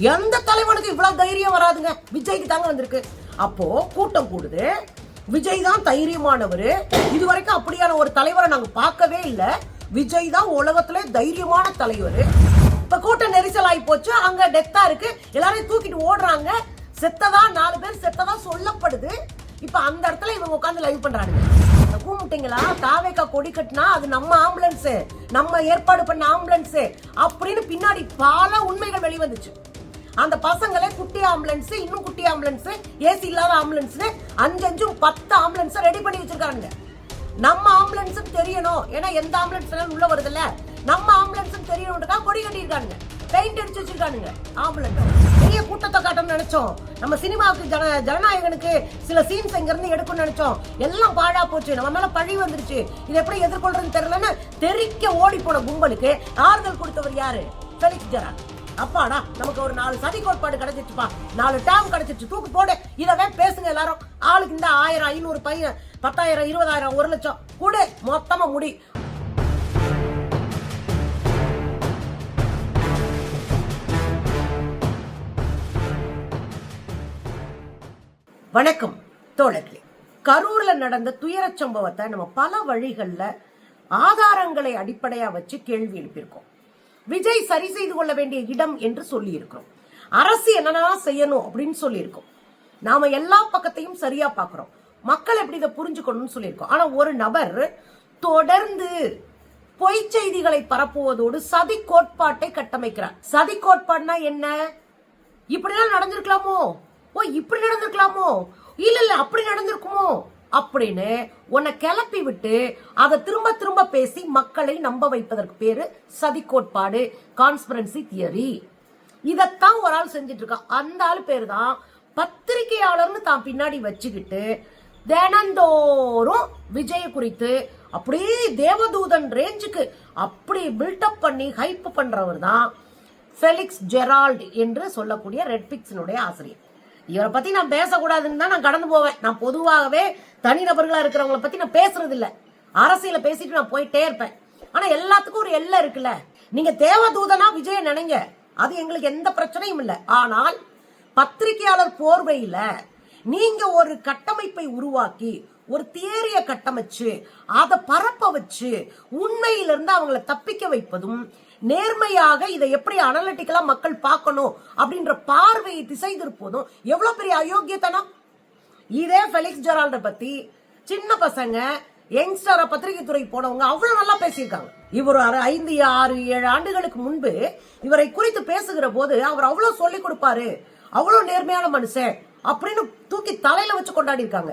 எந்த தலைவனுக்கு இவ்வளவு தைரியம் வராதுங்க? விஜய்க்கு தாங்க வந்திருக்கு. அப்போ கூட்டம் கூடுது. விஜய் தான் தைரியமானவர். இது வரைக்கும் அப்படியான ஒரு தலைவரை நாங்க பார்க்கவே இல்லை. விஜய் தான் உலகத்துல தைரியமான தலைவர். இப்ப கூட்ட நெரிசல் ஆகி போச்சு. அங்க டெத்தா இருக்கு. எல்லாரையும் தூக்கிட்டு ஓடுறாங்க. செத்ததா? நாலு பேர் செத்ததா சொல்லப்படுது. இப்ப அந்த இடத்துல இவங்க உட்காந்து லைவ் பண்றாங்க கூமுட்டிங்களா தாவேக்கா கொடி கட்டினா அது நம்ம ஆம்புலன்ஸ் நம்ம ஏற்பாடு பண்ண ஆம்புலன்ஸ் அப்படின்னு பின்னாடி பல உண்மைகள் வெளிவந்துச்சு. அந்த பசங்களே குட்டி ஆம்புலன்ஸ் இன்னும் குட்டி ஆம்புலன்ஸ் ஏசி இல்லாத ஆம்புலன்ஸ் அஞ்சஞ்சும் பத்து ஆம்புலன்ஸ் ரெடி பண்ணி வச்சிருக்காங்க நம்ம ஆம்புலன்ஸ் தெரியணும். ஏன்னா எந்த ஆம்புலன்ஸ் உள்ள வருதுல்ல. நம்ம ஆம்புலன்ஸ் தெரியணும்ன்றக்கா கொடி கட்டியிருக்காங்க பெயிண்ட் அடிச்சு வச்சிருக்கானுங்க. ஆம்புலன்ஸ். பெரிய கூட்டத்தை காட்டணும்னு நினைச்சோம். நம்ம சினிமாவுக்கு ஜன ஜனநாயகனுக்கு சில சீன்ஸ் இங்க இருந்து எடுக்கணும்னு நினைச்சோம். எல்லாம் பாழா போச்சு. நம்ம மேல பழி வந்துருச்சு. இது எப்படி எதிர்கொள்றதுன்னு தெரியலன்னு தெரிக்க ஓடி போன கும்பலுக்கு ஆறுதல் கொடுத்தவர் யாரு? Felix Jeran. அப்பாடா நமக்கு ஒரு நாலு சதி கோட்பாடு கிடைச்சிச்சுப்பா. நாலு டேம் கிடைச்சிச்சு. தூக்கு போடு. இதவே பேசுங்க எல்லாரும். ஆளுக்கு இந்த ஆயிரம் ஐநூறு பையன் பத்தாயிரம் இருபதாயிரம் ஒரு லட்சம். கூட. மொத்தமா முடி. வணக்கம் தோழர்களே. கரூர்ல நடந்த துயரச் சம்பவத்தை நம்ம பல வழிகளில் ஆதாரங்களை அடிப்படையாக வச்சு கேள்வி எழுப்பியிருக்கோம். விஜய் சரி செய்து கொள்ள வேண்டிய இடம் என்று சொல்லி இருக்கிறோம் அரசு என்னென்னலாம் செய்யணும் அப்படின்னு சொல்லியிருக்கோம். நாம எல்லா பக்கத்தையும் சரியா பார்க்குறோம். மக்கள் எப்படி இதை புரிஞ்சுக்கணும்னு சொல்லியிருக்கோம். ஆனா ஒரு நபர் தொடர்ந்து பொய் செய்திகளை பரப்புவதோடு சதி கோட்பாட்டை கட்டமைக்கிறார். சதி கோட்பாடுனா என்ன? இப்படிலாம் நடந்திருக்கலாமோ? ஓ இப்படி நடந்திருக்கலாமோ? இல்ல இல்ல அப்படி நடந்திருக்குமோ? அப்படின்னு உன்னை கிளப்பி விட்டு அதை திரும்ப திரும்ப பேசி மக்களை நம்ப வைப்பதற்கு பேரு சதி கோட்பாடு கான்ஸ்பரன்சி தியரி இதத்தான் ஒரு ஆள் செஞ்சுட்டு இருக்கான். அந்த ஆள் பேரு தான் பத்திரிகையாளர்னு தான் பின்னாடி வச்சுக்கிட்டு தினந்தோறும் விஜய குறித்து அப்படியே தேவதூதன் ரேஞ்சுக்கு அப்படி பில்டப் பண்ணி ஹைப் பண்றவர் தான் ஃபெலிக்ஸ் ஜெரால்ட் என்று சொல்லக்கூடிய ரெட்பிக்ஸினுடைய ஆசிரியர். இவரை பத்தி நான் பேசக்கூடாதுன்னு தான் நான் கடந்து போவேன். நான் பொதுவாகவே தனிநபர்களா இருக்கிறவங்கள பத்தி நான் பேசுறது இல்ல அரசியல பேசிட்டு நான் போயிட்டே இருப்பேன். ஆனா எல்லாத்துக்கும் ஒரு எல்லை இருக்குல்ல. நீங்க தேவதூதனா விஜய நினைங்க. அது எங்களுக்கு எந்த பிரச்சனையும் இல்லை. ஆனால் பத்திரிகையாளர் போர்வையில நீங்க ஒரு கட்டமைப்பை உருவாக்கி ஒரு தியரிய கட்டமைச்சு அதை பரப்ப வச்சு உண்மையிலிருந்து அவங்கள தப்பிக்க வைப்பதும் நேர்மையாக இதை எப்படி அனலிட்டிக்கலா மக்கள் பார்க்கணும் அப்படின்ற பார்வையை திசை திருப்போதும் எவ்வளவு பெரிய அயோக்கியத்தனம்? இதே ஃபெலிக்ஸ் ஜெரால்ட பத்தி சின்ன பசங்க யங்ஸ்டர பத்திரிகை துறை போனவங்க அவ்வளவு நல்லா பேசியிருக்காங்க. இவர் ஐந்து ஆறு ஏழு ஆண்டுகளுக்கு முன்பு இவரை குறித்து பேசுகிற போது அவர் அவ்வளவு சொல்லி கொடுப்பாரு. அவ்வளவு நேர்மையான மனுஷன் அப்படின்னு தூக்கி தலையில வச்சு கொண்டாடி இருக்காங்க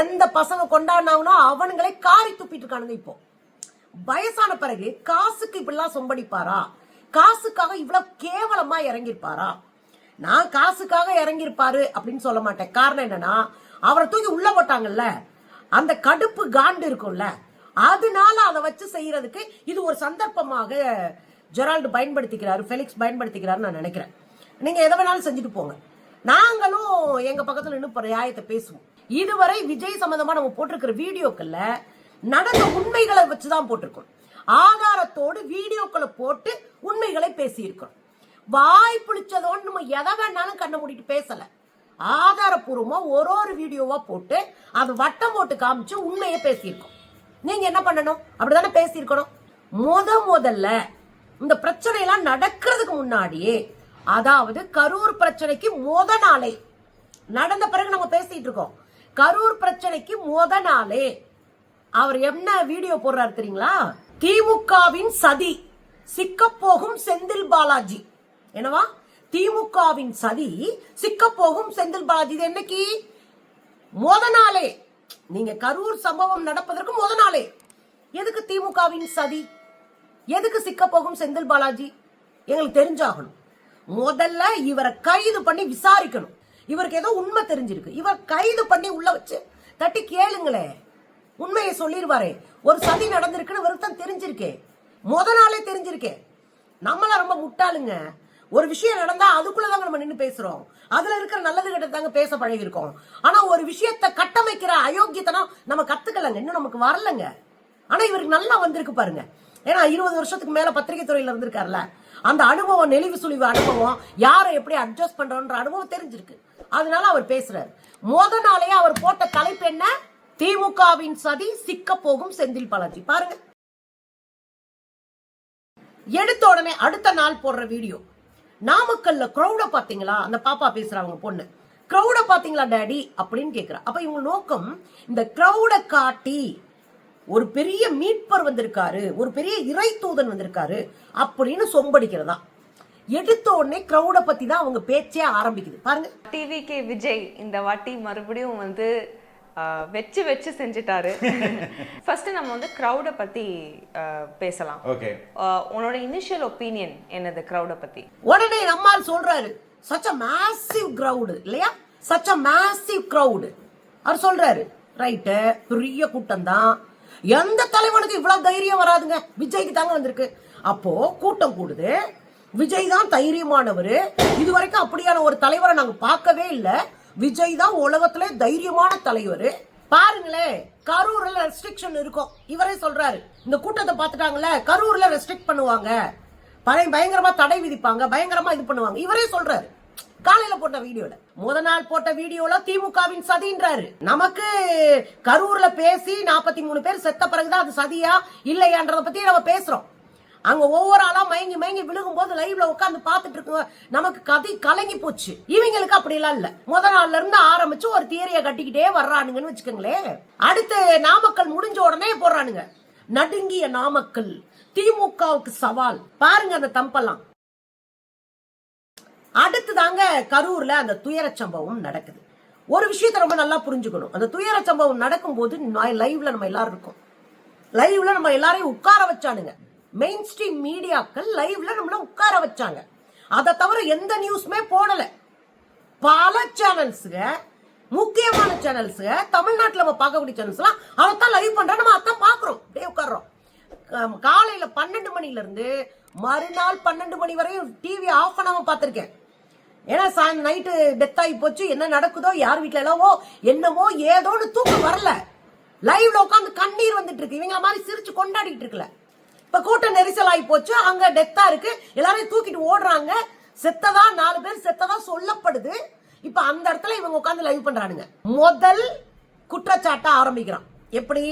எந்த பசங்க கொண்டாடினாங்கன்னா அவனுங்களே காரி துப்பிட்டு இருக்கானுங்க இப்போ. வயசான பிறகு காசுக்கு இப்படிலாம் சொம்படிப்பாரா? காசுக்காக இவ்வளவு கேவலமா இறங்கியிருப்பாரா? நான் காசுக்காக இறங்கியிருப்பாரு அப்படின்னு சொல்ல மாட்டேன். காரணம் என்னன்னா அவரை தூக்கி உள்ள போட்டாங்கல்ல அந்த கடுப்பு காண்டு இருக்கும்ல அதனால அதை வச்சு செய்யறதுக்கு இது ஒரு சந்தர்ப்பமாக ஜெரால்டு பயன்படுத்திக்கிறாரு ஃபெலிக்ஸ் பயன்படுத்திக்கிறாரு நான் நினைக்கிறேன். நீங்க எதை வேணாலும் செஞ்சுட்டு போங்க. நாங்களும் எங்க பக்கத்துல நின்று நியாயத்தை பேசுவோம். இதுவரை விஜய் சம்பந்தமா நம்ம போட்டிருக்கிற வீடியோக்கள்ல நடந்த உண்மைகளை வச்சுதான் போட்டிருக்கோம். ஆதாரத்தோடு வீடியோக்களை போட்டு உண்மைகளை பேசியிருக்கிறோம். வாய் பிடிச்சதோன்னு நம்ம எதை வேணாலும் கண்ணை மூடிட்டு பேசல. ஆதாரப்பூர்வமா ஒரு ஒரு வீடியோவா போட்டு அது வட்டம் போட்டு காமிச்சு உண்மையை பேசியிருக்கோம். நீங்க என்ன பண்ணணும்? அப்படிதானே பேசியிருக்கணும். முத முதல்ல இந்த பிரச்சனை எல்லாம் நடக்கிறதுக்கு முன்னாடியே அதாவது கரூர் பிரச்சனைக்கு முத நாளே நடந்த பிறகு நம்ம பேசிட்டு இருக்கோம். கரூர் பிரச்சனைக்கு முத நாளே அவர் என்ன வீடியோ போடுறாரு தெரியுங்களா? திமுகவின் சதி. சிக்கப்போகும் செந்தில் பாலாஜி. என்னவா? திமுகவின் சதி சிக்கப்போகும் செந்தில் பாலாஜி. இது என்னைக்கு? முத நாளே நீங்க கரூர் சம்பவம் நடப்பதற்கு முத நாளே எதுக்கு திமுகவின் சதி? எதுக்கு சிக்கப்போகும் செந்தில் பாலாஜி? எங்களுக்கு தெரிஞ்சாகணும். முதல்ல இவரை கைது பண்ணி விசாரிக்கணும். இவருக்கு ஏதோ உண்மை தெரிஞ்சிருக்கு. இவர் கைது பண்ணி உள்ள வச்சு தட்டி கேளுங்களே. உண்மையை சொல்லிடுவாரு ஒரு சதி நடந்திருக்குன்னு வருத்தம் தான் தெரிஞ்சிருக்கே. முத நாளே தெரிஞ்சிருக்கே. நம்மள ரொம்ப முட்டாளுங்க. ஒரு விஷயம் நடந்தா அதுக்குள்ளதாங்க நம்ம நின்று பேசுறோம். அதுல இருக்கிற நல்லது கிட்ட தாங்க பேச பழகிருக்கோம் ஆனா ஒரு விஷயத்தை கட்டமைக்கிற அயோக்கியத்தனம் நம்ம கத்துக்கலங்க. இன்னும் நமக்கு வரலங்க. ஆனா இவருக்கு நல்லா வந்திருக்கு பாருங்க. ஏன்னா இருபது வருஷத்துக்கு மேல பத்திரிகை துறையில இருந்திருக்காருல்ல அந்த அனுபவம் நெளிவு சுழிவு அனுபவம் யாரை எப்படி அட்ஜஸ்ட் பண்றோன்ற அனுபவம் தெரிஞ்சிருக்கு. அதனால அவர் பேசுறாரு. முத நாளையே அவர் போட்ட தலைப்பு என்ன? திமுகவின் சதி சிக்க போகும் செந்தில் பாலாஜி. பாருங்க. எடுத்த உடனே அடுத்த நாள் போடுற வீடியோ. நாமக்கல்ல க்ரௌட பாத்தீங்களா அந்த பாப்பா பேசுறாங்க பொண்ணு. க்ரௌட பாத்தீங்களா டேடி? அப்படின்னு கேக்குறா. அப்ப இவங்க நோக்கம் இந்த க்ரௌட காட்டி ஒரு பெரிய மீட்பர் வந்திருக்காரு ஒரு பெரிய இறை தூதன் வந்திருக்காரு அப்படின்னு சொம்படிக்கிறதா. எடுத்த உடனே க்ரௌட பத்தி தான் அவங்க பேச்சே ஆரம்பிக்குது. பாருங்க. டிவிகே விஜய் இந்த வாட்டி மறுபடியும் வந்து வச்சு வச்சு செஞ்சுட்டாரு. ஃபர்ஸ்ட் நம்ம வந்து க்ரௌடை பத்தி ஆஹ், பேசலாம். ஓகே. உன்னோட இனிஷியல் ஒப்பீனியன் என்னது க்ரௌடை பத்தி? உடனே நம்மால் சொல்றாரு சச் அ மேசிவ் கிரவுடு இல்லையா? சச் அ மேசிவ் கிரவுடு அவர் சொல்றாரு ரைட்டு பெரிய கூட்டம் தான் எந்த தலைவனுக்கு இவ்வளவு தைரியம் வராதுங்க. விஜய்க்கு தாங்க வந்திருக்கு. அப்போ கூட்டம் கூடுது. விஜய் தான் தைரியமானவர். இது வரைக்கும் அப்படியான ஒரு தலைவரை நாங்க பார்க்கவே இல்லை. விஜய் தான் உலகத்துல தைரியமான தலைவர். பாருங்களேன் கரூர்ல ரெஸ்ட்ரிக்ஷன் இருக்கும். இவரே சொல்றாரு இந்த கூட்டத்தை பார்த்துட்டாங்கல்ல கரூர்ல ரெஸ்ட்ரிக்ட் பண்ணுவாங்க. பழைய பயங்கரமா தடை விதிப்பாங்க பயங்கரமா இது பண்ணுவாங்க. இவரே சொல்றாரு. காலையில போட்ட வீடியோல முத நாள் போட்ட வீடியோல திமுகவின் சதின்றாரு. நமக்கு கரூர்ல பேசி நாற்பத்தி மூணு பேர் செத்த பிறகுதான் அது சதியா இல்லையான்றத பத்தி நம்ம பேசுறோம். அங்க ஒவ்வொரு ஆளா மயங்கி மயங்கி விழுகும் போது லைவ்ல உட்காந்து பாத்துட்டு இருக்கோம் நமக்கு கதை கலங்கி போச்சு. இவங்களுக்கு அப்படிலாம் இல்ல. முத நாள்ல இருந்து ஆரம்பிச்சு ஒரு தியரிய கட்டிக்கிட்டே வர்றானுங்கன்னு வச்சுக்கோங்களேன். அடுத்து நாமக்கல் முடிஞ்ச உடனே போடுறானுங்க. நடுங்கிய நாமக்கல். திமுகவுக்கு சவால். பாருங்க அந்த தம்பெல்லாம். அடுத்ததாங்க கரூர்ல அந்த துயர சம்பவம் நடக்குது. ஒரு விஷயத்த ரொம்ப நல்லா புரிஞ்சுக்கணும். அந்த துயர சம்பவம் நடக்கும்போது லைவ்ல நம்ம எல்லாரும் இருக்கோம் லைவ்ல நம்ம எல்லாரையும் உட்கார வச்சானுங்க. மெயின் ஸ்ட்ரீம் மீடியாக்கள் லைவ்ல நம்மள உட்கார வச்சாங்க. அதை தவிர எந்த நியூஸுமே போடல. பல சேனல்ஸுங்க முக்கியமான சேனல்ஸுங்க தமிழ்நாட்டில் நம்ம பார்க்கக்கூடிய சேனல்ஸ்லாம் அதைத்தான் லைவ் பண்ணுறோம் நம்ம அதான் பார்க்குறோம். அப்படியே உட்கார்றோம். காலையில் பன்னெண்டு மணிலேருந்து மறுநாள் பன்னெண்டு மணி வரையும் டிவி ஆஃப் பண்ணாமல் பார்த்துருக்கேன். ஏன்னா சாயந்தரம் நைட்டு டெத் ஆகி போச்சு. என்ன நடக்குதோ யார் வீட்டில் என்னவோ என்னமோ ஏதோன்னு தூக்கம் வரல. லைவ்ல உட்காந்து கண்ணீர் வந்துட்டு இருக்கு. இவங்கள மாதிரி சிரிச்சு கொண்டாடிட்டு இருக்குல்ல இப்ப கூட்ட நெரிசல் ஆகி போச்சு. அங்க டெத்தா இருக்கு. எல்லாரையும் தூக்கிட்டு ஓடுறாங்க. செத்ததா நாலு பேர் செத்ததா சொல்லப்படுது. இப்ப அந்த இடத்துல இவங்க உட்காந்து லைவ் பண்றானுங்க. முதல் குற்றச்சாட்டை ஆரம்பிக்கிறான். எப்படி?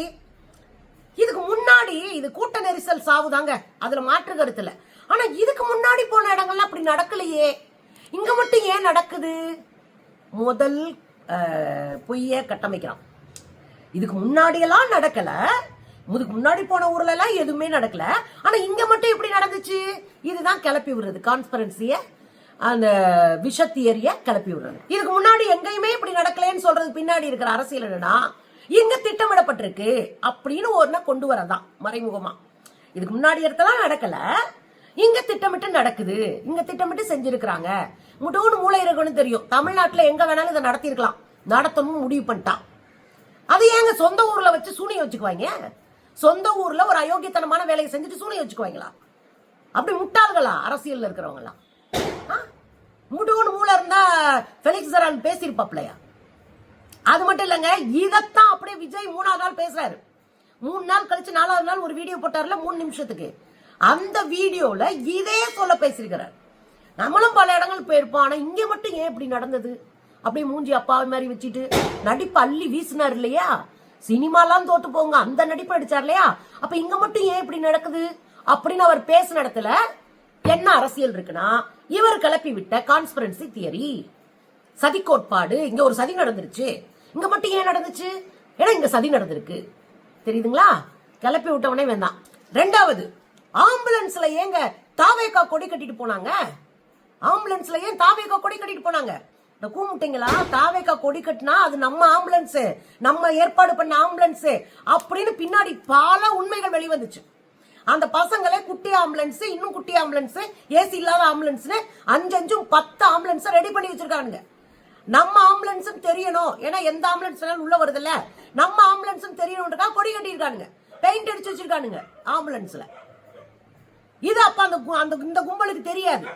இதுக்கு முன்னாடி இது கூட்ட நெரிசல் சாவுதாங்க. அதுல மாற்று கருத்துல ஆனா இதுக்கு முன்னாடி போன இடங்கள்லாம் அப்படி நடக்கலையே. இங்க மட்டும் ஏன் நடக்குது? முதல் பொய்ய கட்டமைக்கிறான். இதுக்கு முன்னாடியெல்லாம் நடக்கல. முதுக்கு முன்னாடி போன ஊர்ல எல்லாம் எதுவுமே நடக்கல. ஆனா இங்க மட்டும் எப்படி நடந்துச்சு? இதுதான் கிளப்பி விடுறது. கான்ஸ்பரன்சிய அந்த விஷ தியரிய கிளப்பி விடுறது. இதுக்கு முன்னாடி எங்கேயுமே இப்படி நடக்கலன்னு சொல்றது பின்னாடி இருக்கிற அரசியல் என்னன்னா இங்க திட்டமிடப்பட்டிருக்கு அப்படின்னு ஒன்ன கொண்டு வரதான் மறைமுகமா. இதுக்கு முன்னாடி இடத்தெல்லாம் நடக்கல. இங்க திட்டமிட்டு நடக்குது. இங்க திட்டமிட்டு செஞ்சிருக்கிறாங்க. முட்டோன்னு மூளை இருக்குன்னு தெரியும். தமிழ்நாட்டுல எங்க வேணாலும் இதை நடத்திருக்கலாம் நடத்தணும் முடிவு பண்ணிட்டான். அது ஏங்க சொந்த ஊர்ல வச்சு சூனியம் வச்சுக்குவாங்க? சொந்த ஊர்ல ஒரு அயோக்கியத்தனமான வேலையை செஞ்சுட்டு சூழ்நிலை வச்சுக்குவாங்களா? அப்படி முட்டாள்களா? அரசியல்ல இருக்கிறவங்களாம் முடுகுன்னு மூளை இருந்தா பெலிக்ஸ் சரான் பேசியிருப்பாப்லையா? அது மட்டும் இல்லைங்க இதைத்தான் அப்படியே விஜய் மூணாவது நாள் பேசுறாரு. மூணு நாள் கழிச்சு நாலாவது நாள் ஒரு வீடியோ போட்டார்ல மூணு நிமிஷத்துக்கு. அந்த வீடியோல இதே சொல்ல பேசியிருக்கிறார். நம்மளும் பல இடங்கள் போயிருப்போம் ஆனா இங்க மட்டும் ஏன் இப்படி நடந்தது? அப்படியே மூஞ்சி அப்பாவை மாதிரி வச்சுட்டு நடிப்பு அள்ளி வீசினார் இல்லையா? சினிமாலாம் தோத்து போங்க. அந்த நடிப்பு அடிச்சார் இல்லையா? அப்ப இங்க மட்டும் ஏன் இப்படி நடக்குது? அப்படின்னு அவர் பேசின இடத்துல என்ன அரசியல் இருக்குன்னா இவர் கிளப்பி விட்ட கான்ஸ்பிரன்சி தியரி சதி கோட்பாடு. இங்க ஒரு சதி நடந்துருச்சு. இங்க மட்டும் ஏன் நடந்துச்சு? ஏன்னா இங்க சதி நடந்திருக்கு. தெரியுதுங்களா? கிளப்பி விட்டவனே வேண்டாம் ரெண்டாவது ஆம்புலன்ஸ்ல ஏங்க தாவேக்கா கொடி கட்டிட்டு போனாங்க? ஆம்புலன்ஸ்ல ஏன் தாவேக்கா கொடி கட்டிட்டு போனாங்க? இந்த கூமுட்டிங்களா? தாவேக்கா கொடி கட்டினா அது நம்ம ஆம்புலன்ஸ். நம்ம ஏற்பாடு பண்ண ஆம்புலன்ஸ். அப்படின்னு பின்னாடி பல உண்மைகள் வெளிவந்துச்சு. அந்த பசங்களே குட்டி ஆம்புலன்ஸ் இன்னும் குட்டி ஆம்புலன்ஸ் ஏசி இல்லாத ஆம்புலன்ஸ் அஞ்சு அஞ்சும் பத்து ஆம்புலன்ஸ் ரெடி பண்ணி வச்சிருக்கானுங்க. நம்ம ஆம்புலன்ஸும் தெரியணும். ஏன்னா எந்த ஆம்புலன்ஸ் வேணாலும் உள்ள வருதுல்ல. நம்ம ஆம்புலன்ஸும் தெரியணும்ன்றக்கா கொடி கட்டியிருக்கானுங்க. பெயிண்ட் அடிச்சு வச்சிருக்கானுங்க ஆம்புலன்ஸ்ல. இது அப்ப அந்த கு- அந்த இந்த கும்பலுக்கு தெரியாது.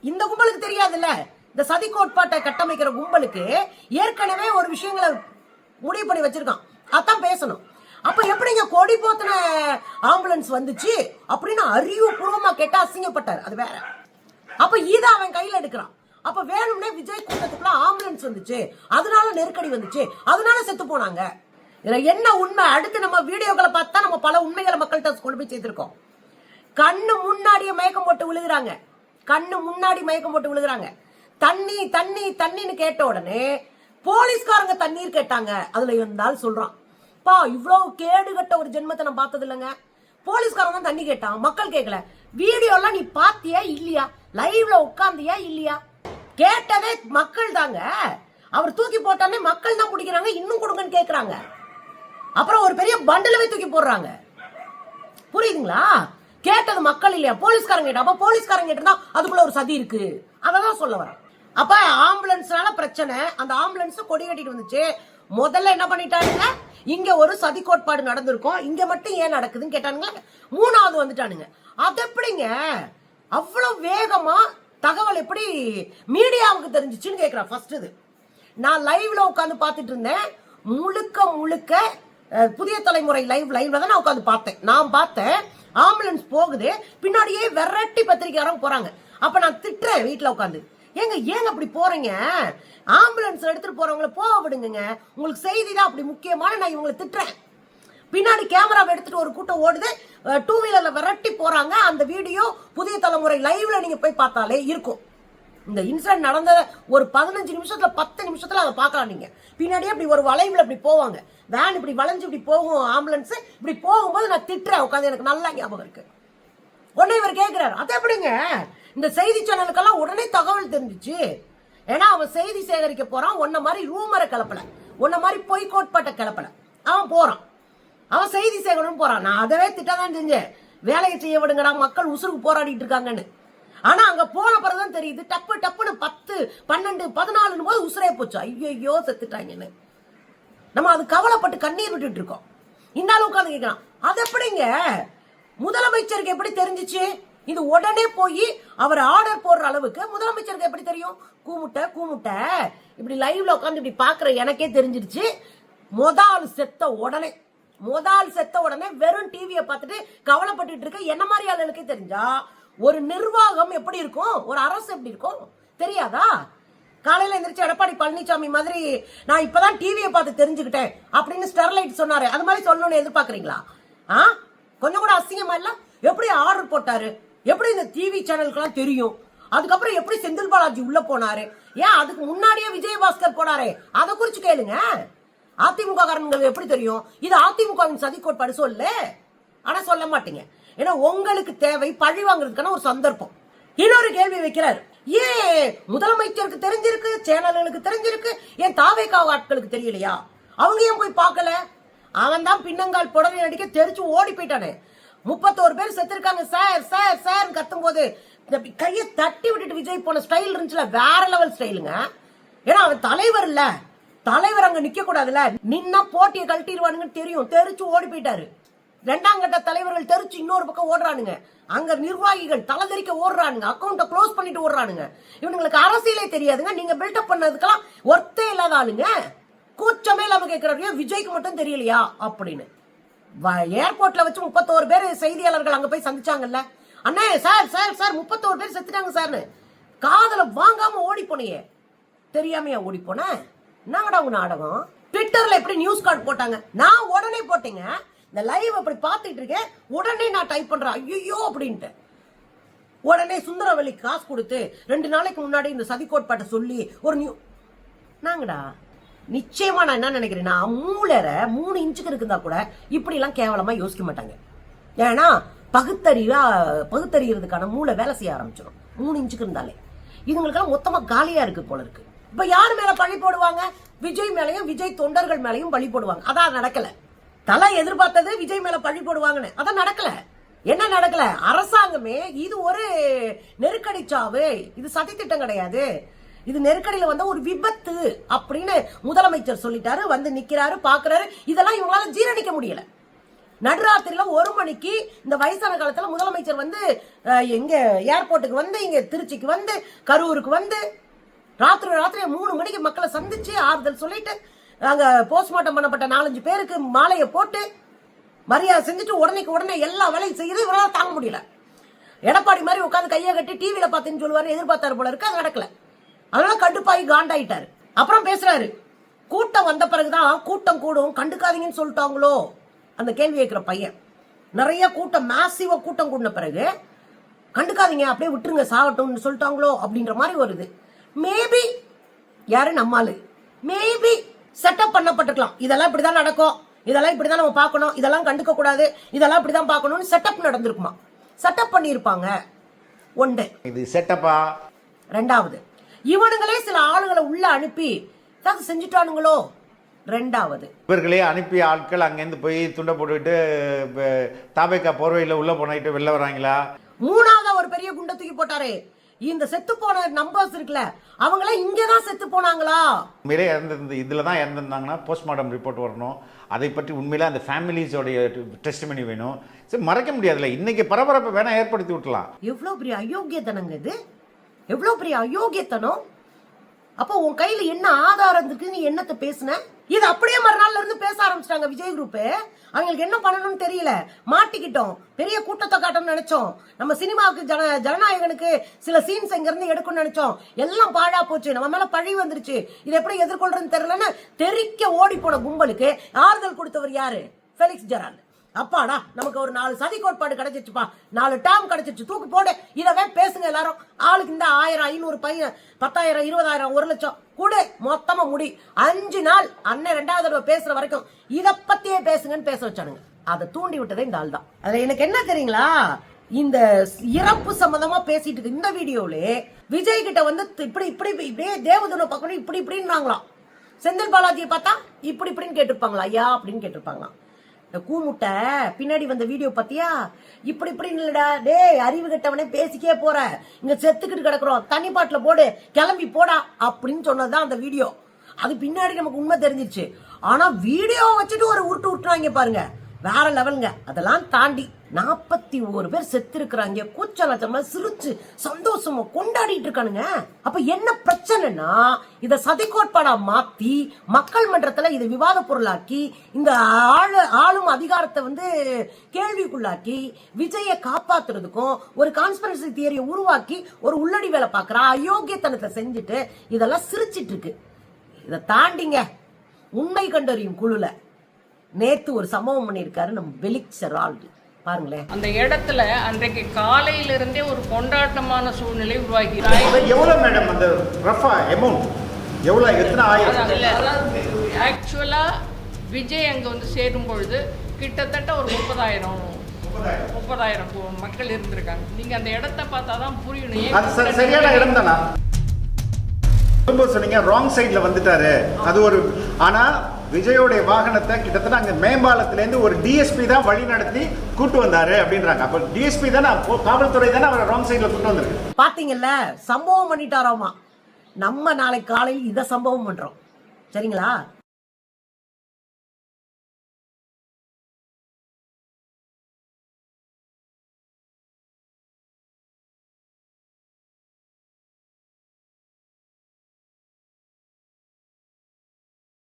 இந்த கும்பலுக்கு தெரியாதுல்ல. இந்த சதி கோட்பாட்டை கட்டமைக்கிற கும்பலுக்கு ஏற்கனவே ஒரு விஷயங்களை முடிவு பண்ணி வச்சிருக்கான். அதான் பேசணும். அப்ப எப்படிங்க கொடி போத்தின ஆம்புலன்ஸ் வந்துச்சு? அப்படின்னு அறிவுபூர்வமா கேட்டா அசிங்கப்பட்டார். அது வேற. அப்ப இத அவன் கையில எடுக்கிறான். அப்ப வேணும்னே விஜய் கூட்டத்துக்குள்ள ஆம்புலன்ஸ் வந்துச்சு. அதனால நெருக்கடி வந்துச்சு. அதனால செத்து போனாங்க. இதுல என்ன உண்மை? அடுத்து நம்ம வீடியோக்களை பார்த்தா நம்ம பல உண்மைகளை மக்கள்கிட்ட கொண்டு போய் சேர்த்திருக்கோம். கண்ணு முன்னாடியே மயக்கம் போட்டு விழுகுறாங்க. கண்ணு முன்னாடி மயக்கம் போட்டு விழுகிறாங்க. தண்ணி தண்ணி தண்ணின்னு கேட்ட உடனே போலீஸ்காரங்க தண்ணீர் கேட்டாங்க. அதுல இருந்தால் சொல்றான் பா இவ்வளவு கேடு கட்ட ஒரு ஜென்மத்தை நான் பார்த்தது இல்லைங்க போலீஸ்காரன் தான் தண்ணி கேட்டான். மக்கள் கேட்கல வீடியோ எல்லாம் நீ பாத்தியா இல்லையா? லைவ்ல உட்கார்ந்தியா இல்லையா? கேட்டதே மக்கள் தாங்க. அவர் தூக்கி போட்டானே மக்கள் தான் பிடிக்கிறாங்க இன்னும் கொடுங்கன்னு கேக்குறாங்க. அப்புறம் ஒரு பெரிய பண்டலவே தூக்கி போடுறாங்க. புரியுதுங்களா? கேட்டது மக்கள் இல்லையா? போலீஸ்காரங்க கேட்டா அப்ப போலீஸ்காரங்க கேட்டா அதுக்குள்ள ஒரு சதி இருக்கு. அததான் சொல்ல வரேன். அப்ப ஆம்புலன்ஸ்னால பிரச்சனை. அந்த ஆம்புலன்ஸ் கொடி கட்டிட்டு வந்துச்சு. முதல்ல என்ன பண்ணிட்டானுங்க? இங்க ஒரு சதி கோட்பாடு நடந்திருக்கும். இங்க மட்டும் ஏன் நடக்குதுன்னு கேட்டானுங்க. மூணாவது வந்துட்டானுங்க. அது எப்படிங்க? அவ்வளவு வேகமா தகவல் எப்படி மீடியாவுக்கு தெரிஞ்சிச்சுன்னு கேக்குறான் ஃபர்ஸ்ட் இது. நான் லைவ்ல உட்காந்து பார்த்துட்டு இருந்தேன். முழுக்க முழுக்க புதிய தலைமுறை லைவ் லைவ்ல தான் நான் உட்காந்து பார்த்தேன். நான் பார்த்தேன் ஆம்புலன்ஸ் போகுது. பின்னாடியே விரட்டி பத்திரிக்கையாரங்க போறாங்க. அப்ப நான் திட்டுறேன் வீட்டுல உட்காந்து ஏங்க ஏங்க அப்படி போறீங்க? ஆம்புலன்ஸ் எடுத்துட்டு போறவங்களை போக விடுங்க உங்களுக்கு செய்தி தான் அப்படி முக்கியமான நான் இவங்களை திட்டுறேன். பின்னாடி கேமராவை எடுத்துட்டு ஒரு கூட்டம் ஓடுது. டூ வீலர்ல விரட்டி போறாங்க. அந்த வீடியோ புதிய தலைமுறை லைவ்ல நீங்க போய் பார்த்தாலே இருக்கும். இந்த இன்சிடென்ட் நடந்த ஒரு பதினஞ்சு நிமிஷத்துல பத்து நிமிஷத்துல அதை பார்க்கலாம் நீங்க. பின்னாடியே இப்படி ஒரு வளைவுல இப்படி போவாங்க. வேன் இப்படி வளைஞ்சு இப்படி போகும் ஆம்புலன்ஸ் இப்படி போகும்போது நான் திட்டுறேன். உட்காந்து எனக்கு நல்லா ஞாபகம் இருக்கு. உடனே இவர் கேட்குறாரு அது எப்படிங்க? இந்த செய்தி சேனலுக்கெல்லாம் உடனே தகவல் தெரிஞ்சிச்சு. ஏன்னா அவன் செய்தி சேகரிக்க போறான். உன்ன மாதிரி ரூமரை கிளப்பல. உன்ன மாதிரி பொய் கோட்பாட்டை கிளப்பல. அவன் போறான். அவன் செய்தி சேகரணும் போறான். நான் அதவே திட்டதான் செஞ்சேன். வேலையை செய்ய விடுங்கடா மக்கள் உசுருக்கு போராடிட்டு இருக்காங்கன்னு. ஆனா அங்க போன பிறகுதான் தெரியுது டப்பு டப்புன்னு பத்து பன்னெண்டு பதினாலுன்னு போது உசுரே போச்சு. ஐயோ ஐயோ செத்துட்டாங்கன்னு. நம்ம அது கவலைப்பட்டு கண்ணீர் விட்டுட்டு இருக்கோம். இந்த அளவுக்கு உட்காந்து கேட்கலாம். அது எப்படிங்க? முதலமைச்சருக்கு எப்படி தெரிஞ்சிச்சு? இது உடனே போய் அவர் ஆர்டர் போடுற அளவுக்கு முதலமைச்சருக்கு எப்படி தெரியும்? கூமுட்டை கூமுட்டை. இப்படி லைவ்ல உட்காந்து இப்படி பாக்குற எனக்கே தெரிஞ்சிருச்சு. முதல் செத்த உடனே முதல் செத்த உடனே வெறும் டிவியை பார்த்துட்டு கவலைப்பட்டு இருக்க என்ன மாதிரி ஆளுகளுக்கே தெரிஞ்சா? ஒரு நிர்வாகம் எப்படி இருக்கும்? ஒரு அரசு எப்படி இருக்கும்? தெரியாதா? காலையில எந்திரிச்சு எடப்பாடி பழனிசாமி மாதிரி நான் இப்பதான் டிவியை பார்த்து தெரிஞ்சுக்கிட்டேன் அப்படின்னு ஸ்டெர்லைட் சொன்னாரு. அது மாதிரி சொல்லணும்னு எதிர்பார்க்குறீங்களா? ஆ? கொஞ்சம் கூட அசிங்கமா இல்ல? எப்படி ஆர்டர் போட்டாரு? எப்படி இந்த டிவி சேனலுக்கெல்லாம் தெரியும்? அதுக்கப்புறம் எப்படி செந்தில் பாலாஜி உள்ள போனாரு? ஏன் அதுக்கு முன்னாடியே விஜயபாஸ்கர் போனாரே? அதை குறிச்சு கேளுங்க. அதிமுக காரங்களுக்கு எப்படி தெரியும்? இது அதிமுகவின் சதி கோட்பாடு சொல்லு ஆனா சொல்ல மாட்டீங்க. ஏன்னா உங்களுக்கு தேவை பழி வாங்குறதுக்கான ஒரு சந்தர்ப்பம். இன்னொரு கேள்வி வைக்கிறார். ஏன் முதலமைச்சருக்கு தெரிஞ்சிருக்கு சேனல்களுக்கு தெரிஞ்சிருக்கு ஏன் தாவேக்காவ ஆட்களுக்கு தெரியலையா? அவங்க ஏன் போய் பார்க்கல? அவன் தான் பின்னங்கால் புடவை அடிக்க தெரிச்சு ஓடி போயிட்டானே. முப்பத்தோரு பேர் செத்துருக்காங்க. சார் சார் சார் கத்தும் போது இந்த கையை தட்டி விட்டுட்டு விஜய் போன ஸ்டைல் இருந்துச்சுல வேற லெவல் ஸ்டைலுங்க. ஏன்னா அவன் தலைவர் இல்ல. தலைவர் அங்க நிக்க கூடாதுல. நின்னா போட்டியை கழட்டிடுவானுங்கன்னு தெரியும். தெரிச்சு ஓடி போயிட்டாரு. ரெண்டாம் கட்ட தலைவர்கள் தெரிச்சு இன்னொரு பக்கம் ஓடுறானுங்க. அங்க நிர்வாகிகள் தலைதறிக்க ஓடுறானுங்க. அக்கௌண்ட்டை க்ளோஸ் பண்ணிட்டு ஓடுறானுங்க. இவனுங்களுக்கு அரசியலே தெரியாதுங்க. நீங்க பில்டப் பண்ணதுக்கெல்லாம் ஒர்த்தே இல்லாத ஆளுங்க. கூச்சமே இல்லாம கேட்கிறாரு விஜய்க்கு மட்டும் தெரியலையா? அப்படின்னு. ஏர்போர்ட்ல வச்சு முப்பத்தோரு பேர் செய்தியாளர்கள் அங்க போய் சந்திச்சாங்கல்ல. அண்ணே சார் சார் சார் முப்பத்தோரு பேர் செத்துட்டாங்க சார்னு. காதல வாங்காம ஓடி போனியே. தெரியாமையா ஓடி போன? என்னங்கடா உங்க நாடகம்? ட்விட்டர்ல எப்படி நியூஸ் கார்டு போட்டாங்க? நான் உடனே போட்டீங்க. இந்த லைவ் அப்படி பார்த்துட்டு இருக்கேன். உடனே நான் டைப் பண்றேன். ஐயோ அப்படின்ட்டு. உடனே சுந்தரவல்லி காசு கொடுத்து ரெண்டு நாளைக்கு முன்னாடி இந்த சதி கோட்பாட்டை சொல்லி ஒரு நியூ நாங்கடா? நிச்சயமா நான் என்ன நினைக்கிறேன்னா மூளரை மூணு இன்ச்சுக்கு இருக்குதா கூட இப்படி எல்லாம் கேவலமா யோசிக்க மாட்டாங்க. ஏன்னா பகுத்தறிவா பகுத்தறிகிறதுக்கான மூளை வேலை செய்ய ஆரம்பிச்சிடும் மூணு இன்ச்சுக்கு இருந்தாலே. இதுங்களுக்கெல்லாம் மொத்தமா காலியா இருக்கு போல இருக்கு. இப்ப யார் மேல பழி போடுவாங்க? விஜய் மேலையும் விஜய் தொண்டர்கள் மேலையும் பழி போடுவாங்க. அதான் நடக்கல. தலை எதிர்பார்த்தது விஜய் மேல பழி போடுவாங்கன்னு. அதான் நடக்கல. என்ன நடக்கல? அரசாங்கமே இது ஒரு நெருக்கடி சாவு. இது சதித்திட்டம் கிடையாது. இது நெருக்கடியில வந்த ஒரு விபத்து அப்படின்னு முதலமைச்சர் சொல்லிட்டாரு வந்து நிக்கிறாரு பாக்குறாரு. இதெல்லாம் இவங்களால ஜீரணிக்க முடியல. நடுராத்திரியில் ஒரு மணிக்கு இந்த வயசான காலத்துல முதலமைச்சர் வந்து எங்கே எங்க ஏர்போர்ட்டுக்கு வந்து இங்க திருச்சிக்கு வந்து கரூருக்கு வந்து ராத்திரி ராத்திரி மூணு மணிக்கு மக்களை சந்திச்சு ஆறுதல் சொல்லிட்டு அங்க போஸ்ட்மார்ட்டம் பண்ணப்பட்ட நாலஞ்சு பேருக்கு மாலையை போட்டு மரியாதை செஞ்சுட்டு உடனேக்கு உடனே எல்லா வேலையும் செய்யுது இவரால் தாங்க முடியல. எடப்பாடி மாதிரி உட்காந்து கையை கட்டி டிவியில பார்த்துன்னு சொல்லுவாரு எதிர்பார்த்தாரு போல இருக்கு அது நடக்கல. அதனால கடுப்பாகி காண்டாயிட்டாரு. அப்புறம் பேசுறாரு. கூட்டம் வந்த பிறகுதான் கூட்டம் கூடும் கண்டுக்காதீங்கன்னு சொல்லிட்டாங்களோ? அந்த கேள்வி கேட்கிற பையன். நிறைய கூட்டம் மேசிவா கூட்டம் கூடின பிறகு கண்டுக்காதீங்க அப்படியே விட்டுருங்க சாகட்டும்னு சொல்லிட்டாங்களோ? அப்படின்ற மாதிரி வருது. மேபி யாரு? நம்மாளு. மேபி செட்டப் பண்ணப்பட்டிருக்கலாம். இதெல்லாம் இப்படிதான் நடக்கும். இதெல்லாம் இப்படிதான் நம்ம பார்க்கணும். இதெல்லாம் கண்டுக்க கூடாது. இதெல்லாம் இப்படிதான் பார்க்கணும்னு செட்டப் நடந்திருக்குமா? செட்டப் பண்ணியிருப்பாங்க. ஒன்று. இது செட்டப்பா ரெண்டாவது. இவனுங்களே சில ஆளுங்களை உள்ள அனுப்பி ஏதாவது செஞ்சுட்டானுங்களோ? ரெண்டாவது. இவர்களே அனுப்பிய ஆட்கள் அங்கேருந்து போய் துண்டை போட்டுக்கிட்டு தாபேக்கா போர்வையில் உள்ள போனாயிட்டு வெளில வராங்களா? மூணாவதா ஒரு பெரிய குண்டை தூக்கி போட்டாரு. இந்த செத்து போன நம்பர்ஸ் இருக்குல்ல அவங்கள இங்கதான் செத்து போனாங்களா? உண்மையிலே இறந்திருந்த இதில் தான் இறந்துருந்தாங்கன்னா போஸ்ட்மார்ட்டம் ரிப்போர்ட் வரணும். அதை பற்றி உண்மையிலே அந்த ஃபேமிலிஸோடைய டெஸ்டிமனி வேணும். சரி மறைக்க முடியாதுல்ல. இன்னைக்கு பரபரப்பை வேணா ஏற்படுத்தி விட்டலாம். எவ்வளவு பெரிய அயோக்கியத்தனங்க இது? எவ்வளவு பெரிய அயோக்கியத்தனம்? அப்போ உன் கையில என்ன ஆதாரம் இருக்கு நீ என்னத்த பேசுன? இது அப்படியே மறுநாள்ல இருந்து பேச ஆரம்பிச்சிட்டாங்க விஜய் குரூப் அவங்களுக்கு என்ன பண்ணணும்னு தெரியல. மாட்டிக்கிட்டோம். பெரிய கூட்டத்தை காட்டணும்னு நினைச்சோம். நம்ம சினிமாவுக்கு ஜன ஜனநாயகனுக்கு சில சீன்ஸ் இங்க இருந்து எடுக்கணும்னு நினைச்சோம். எல்லாம் பாழா போச்சு. நம்ம மேல பழி வந்துருச்சு. இதை எப்படி எதிர்கொள்றதுன்னு தெரியலன்னு தெறிக்க ஓடி போன கும்பலுக்கு ஆறுதல் கொடுத்தவர் யாரு? ஃபெலிக்ஸ் ஜெரால் அப்பாடா நமக்கு ஒரு நாலு சதி கோட்பாடு கிடைச்சிச்சுப்பா. நாலு டேம் கிடைச்சிச்சு. தூக்கு போடு. இதவே பேசுங்க எல்லாரும். ஆளுக்கு இந்த ஆயிரம் ஐநூறு பையன் பத்தாயிரம் இருபதாயிரம் ஒரு லட்சம் கூடு. மொத்தமா முடி. அஞ்சு நாள் அண்ணன் ரெண்டாவது தடவை பேசுற வரைக்கும் இதை பத்தியே பேசுங்கன்னு பேச வச்சானுங்க. அதை தூண்டி விட்டதே இந்த ஆள் தான் அதுல எனக்கு என்ன தெரியுங்களா? இந்த இறப்பு சம்பந்தமா பேசிட்டு இருக்கு இந்த வீடியோல விஜய் கிட்ட வந்து இப்படி இப்படி இப்படியே தேவதுனை பார்க்கணும் இப்படி இப்படின்னாங்களாம் செந்தில் பாலாஜியை பார்த்தா இப்படி இப்படின்னு கேட்டிருப்பாங்களா? ஐயா அப்படின்னு கேட்டிருப்பாங்களாம். இந்த கூமுட்டை பின்னாடி வந்த வீடியோ பாத்தியா? இப்படி இப்படி இல்லடா டேய் அறிவு கட்டவனே பேசிக்கே போற. இங்க செத்துக்கிட்டு கிடக்குறோம். தண்ணி பாட்டில் போடு. கிளம்பி போடா அப்படின்னு சொன்னதுதான் அந்த வீடியோ. அது பின்னாடி நமக்கு உண்மை தெரிஞ்சிருச்சு. ஆனா வீடியோ வச்சுட்டு ஒரு உருட்டு உருட்டுறாங்க பாருங்க. வேற லெவலுங்க அதெல்லாம் தாண்டி நாற்பத்தி ஒரு பேர் செத்து இருக்கிறாங்க கூச்ச சிரிச்சு சந்தோஷமா கொண்டாடிட்டு இருக்கானுங்க. அப்ப என்ன பிரச்சனைனா இத சதிக்கோட்பாடா மாத்தி மக்கள் மன்றத்துல இதை விவாத பொருளாக்கி இந்த ஆளு ஆளும் அதிகாரத்தை வந்து கேள்விக்குள்ளாக்கி விஜய காப்பாத்துறதுக்கும் ஒரு கான்ஸ்பிரசி தியரியை உருவாக்கி ஒரு உள்ளடி வேலை பாக்குறா அயோக்கியத்தனத்தை செஞ்சுட்டு இதெல்லாம் சிரிச்சிட்டு இருக்கு. இதை தாண்டிங்க. உண்மை கண்டறியும் குழுல. நேத்து ஒரு சம்பவம் பண்ணியிருக்காரு நம்ம பெலிக் செரால்டு பாருங்களேன். அந்த இடத்துல அன்றைக்கு காலையிலிருந்தே ஒரு கொண்டாட்டமான சூழ்நிலை உருவாகி. எவ்வளோ மேடம் அந்த ரஃபா அமௌண்ட் எவ்வளோ எத்தனை ஆயிரம்? ஆக்சுவலாக விஜய் அங்கே வந்து சேரும் பொழுது கிட்டத்தட்ட ஒரு முப்பதாயிரம். முப்பதாயிரம். மக்கள் இருந்திருக்காங்க. நீங்க அந்த இடத்த பார்த்தா தான் புரியணும் சரியான இடம் தானா? சொன்னீங்க ராங் சைடில் வந்துட்டாரு. அது ஒரு ஆனா விஜயோடைய வாகனத்தை கிட்டத்தட்ட அங்கே மேம்பாலத்திலேருந்து ஒரு டிஎஸ்பி தான் வழி நடத்தி கூட்டு வந்தாரு அப்படின்றாங்க. அப்போ டிஎஸ்பி தானே காவல்துறை தானே அவரை ராங் சைடில் கூட்டு வந்திருக்கு. பார்த்தீங்கல்ல சம்பவம் பண்ணிட்டாராமா. நம்ம நாளை காலையில் இதை சம்பவம் பண்ணுறோம் சரிங்களா?